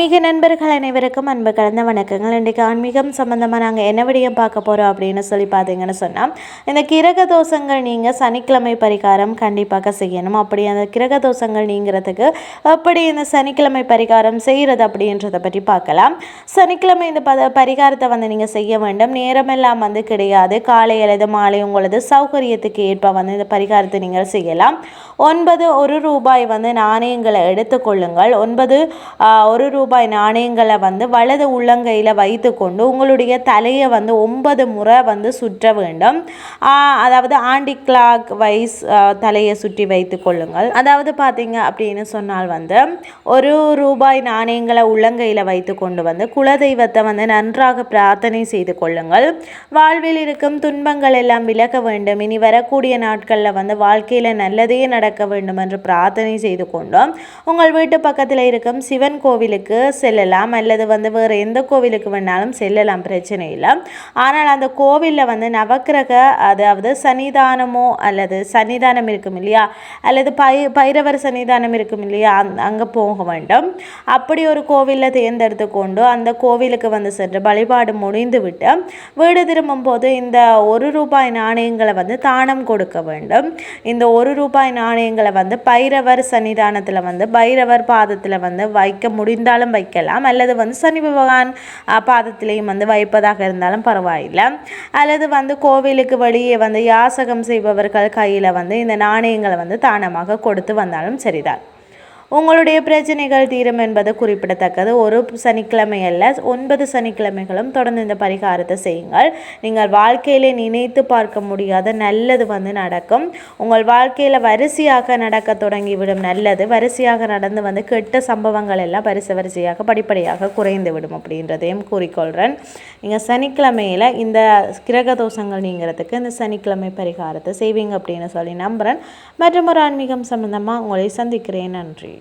ஆன்மீக நண்பர்கள் அனைவருக்கும் அன்பு கலந்த வணக்கங்கள். இன்றைக்கு ஆன்மீகம் சம்மந்தமாக நாங்கள் என்ன விடயம் பார்க்க போகிறோம் அப்படின்னு சொல்லி பார்த்தீங்கன்னு சொன்னால் இந்த கிரக தோஷங்கள் நீங்கள் சனிக்கிழமை பரிகாரம் கண்டிப்பாக செய்யணும். அப்படி அந்த கிரக தோஷங்கள் நீங்கிறதுக்கு எப்படி இந்த சனிக்கிழமை பரிகாரம் செய்கிறது அப்படின்றத பற்றி பார்க்கலாம். சனிக்கிழமை இந்த பத பரிகாரத்தை வந்து நீங்கள் செய்ய வேண்டும். நேரமெல்லாம் வந்து கிடையாது. காலை அல்லது மாலை உங்களது சௌகரியத்துக்கு ஏற்ப வந்து இந்த பரிகாரத்தை நீங்கள் செய்யலாம். ஒன்பது ஒரு ரூபாய் வந்து நாணயங்களை எடுத்துக்கொள்ளுங்கள். ஒன்பது ஒரு ரூபாய் நாணயங்களை வந்து வலது உள்ளங்கையில் வைத்துக்கொண்டு உங்களுடைய தலையை வந்து ஒன்பது முறை வந்து சுற்ற வேண்டும். அதாவது ஆண்டி கிளாக் வைஸ் தலையை சுற்றி வைத்துக் கொள்ளுங்கள் அதாவது பார்த்தீங்க அப்படின்னு சொன்னால் வந்து ஒரு ரூபாய் நாணயங்களை உள்ளங்கையில் வைத்து கொண்டு வந்து குலதெய்வத்தை வந்து நன்றாக பிரார்த்தனை செய்து கொள்ளுங்கள். வாழ்வில் இருக்கும் துன்பங்கள் எல்லாம் விலக வேண்டும். இனி வரக்கூடிய நாட்களில் வந்து வாழ்க்கையில் நல்லதே நடக்க வேண்டும் என்று பிரார்த்தனை செய்து கொண்டோம். உங்கள் வீட்டு பக்கத்தில் இருக்கும் சிவன் கோவிலுக்கு செல்லலாம். அல்லது வந்து வேறு எந்த கோவிலுக்கு வேணாலும் செல்லலாம். பிரச்சனை இல்லை. ஆனால் அந்த கோவிலில் வந்து நவக்கிரக அதாவது சன்னிதானமோ அல்லது சன்னிதானம் இருக்கும் இல்லையா? அல்லது பை பைரவர் சன்னிதானம் இருக்கும் இல்லையா? அந் அங்கே போக வேண்டும். அப்படி ஒரு கோவிலில் தேர்ந்தெடுத்து கொண்டு அந்த கோவிலுக்கு வந்து சென்று வழிபாடு முடிந்துவிட்டு வீடு திரும்பும் போது இந்த ஒரு ரூபாய் நாணயங்களை வந்து தானம் கொடுக்க வேண்டும். இந்த ஒரு ரூபாய் நாணயம் நாணயங்களை வந்து பைரவர் சன்னிதானத்தில் வந்து பைரவர் பாதத்தில் வந்து வைக்க முடிந்தாலும் வைக்கலாம். அல்லது வந்து சனி பகவான் பாதத்திலையும் வந்து வைப்பதாக இருந்தாலும் பரவாயில்லை. அல்லது வந்து கோவிலுக்கு வெளியே வந்து யாசகம் செய்பவர்கள் கையில் வந்து இந்த நாணயங்களை வந்து தானமாக கொடுத்து வந்தாலும் சரிதான். உங்களுடைய பிரச்சனைகள் தீரும் என்பது குறிப்பிடத்தக்கது. ஒரு சனிக்கிழமை அல்ல ஒன்பது சனிக்கிழமைகளும் தொடர்ந்து இந்த பரிகாரத்தை செய்யுங்கள். நீங்கள் வாழ்க்கையிலே நினைத்து பார்க்க முடியாத நல்லது வந்து நடக்கும். உங்கள் வாழ்க்கையில் வரிசையாக நடக்க தொடங்கிவிடும் நல்லது. வரிசையாக நடந்து வந்து கெட்ட சம்பவங்கள் எல்லாம் வரிசை வரிசையாக படிப்படியாக குறைந்து விடும் அப்படின்றதையும் கூறிக்கொள்கிறேன் நீங்கள் சனிக்கிழமையில் இந்த கிரக தோஷங்கள் நீங்கிறதுக்கு இந்த சனிக்கிழமை பரிகாரத்தை செய்வீங்க அப்படின்னு சொல்லி நம்புகிறேன் மற்றும் ஒரு ஆன்மீகம் சம்பந்தமாக உங்களை சந்திக்கிறேன். நன்றி.